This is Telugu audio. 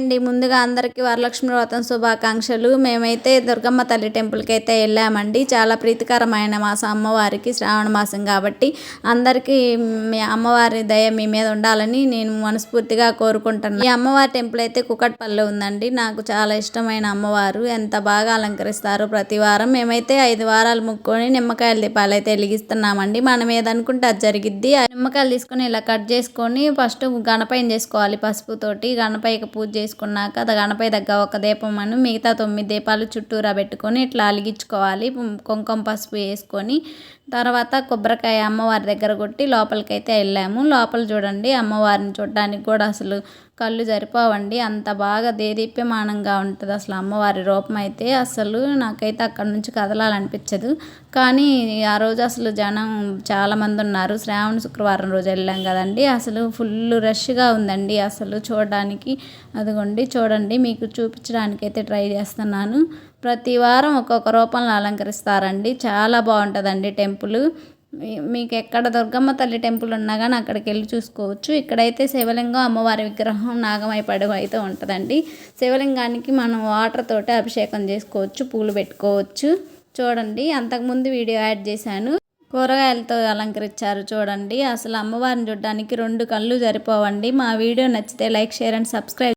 అండి. ముందుగా అందరికీ వరలక్ష్మి వ్రతం శుభాకాంక్షలు. మేమైతే దుర్గమ్మ తల్లి టెంపుల్కి అయితే వెళ్ళామండి. చాలా ప్రీతికరమైన మాసం అమ్మవారికి శ్రావణ మాసం కాబట్టి అందరికీ మీ అమ్మవారి దయ మీ మీద ఉండాలని నేను మనస్ఫూర్తిగా కోరుకుంటున్నాను. ఈ అమ్మవారి టెంపుల్ అయితే కుకట్పల్లి ఉందండి. నాకు చాలా ఇష్టమైన అమ్మవారు. ఎంత బాగా అలంకరిస్తారు ప్రతి వారం మేమైతే ఐదు వారాలు ముక్కొని నిమ్మకాయల దీపాలు అయితే వెలిగిస్తున్నామండి. మనం ఏదనుకుంటే అది జరిగిద్ది. ఆ నిమ్మకాయలు తీసుకొని ఇలా కట్ చేసుకొని ఫస్ట్ గణపైన చేసుకోవాలి పసుపుతోటి గణపైకి పూజ చేసుకున్నాక అది గణపై దగ్గర ఒక దీపం అని మిగతా తొమ్మిది దీపాలు చుట్టూరా పెట్టుకొని ఇట్లా అలిగించుకోవాలి. కుంకుమ పసుపు వేసుకొని తర్వాత కొబ్బరికాయ అమ్మవారి దగ్గర కొట్టి లోపలికైతే వెళ్ళాము. లోపల చూడండి అమ్మవారిని చూడడానికి కూడా అసలు కళ్ళు సరిపోవండి అంత బాగా దేదీప్యమానంగా ఉంటుంది అసలు అమ్మవారి రూపం అయితే. అసలు నాకైతే అక్కడ నుంచి కదలాలనిపించదు. కానీ ఆ రోజు అసలు జనం చాలామంది ఉన్నారు. శ్రావణ శుక్రవారం రోజు వెళ్ళాం కదండి. అసలు ఫుల్ రష్గా ఉందండి అసలు చూడడానికి. అదిగోండి చూడండి మీకు చూపించడానికి అయితే ట్రై చేస్తున్నాను. ప్రతి వారం ఒక్కొక్క రూపంలో అలంకరిస్తారండి. చాలా బాగుంటుందండి టెంపుల్. మీకు ఎక్కడ దుర్గమ్మ తల్లి టెంపుల్ ఉన్నా కానీ అక్కడికి వెళ్ళి చూసుకోవచ్చు. ఇక్కడైతే శివలింగం అమ్మవారి విగ్రహం నాగమై పడవ అయితే ఉంటుందండి. శివలింగానికి మనం వాటర్ తోటి అభిషేకం చేసుకోవచ్చు పూలు పెట్టుకోవచ్చు. చూడండి అంతకుముందు వీడియో యాడ్ చేశాను. కూరగాయలతో అలంకరించారు చూడండి. అసలు అమ్మవారిని చూడడానికి రెండు కళ్ళు సరిపోవండి. మా వీడియో నచ్చితే లైక్ షేర్ అండ్ సబ్స్క్రైబ్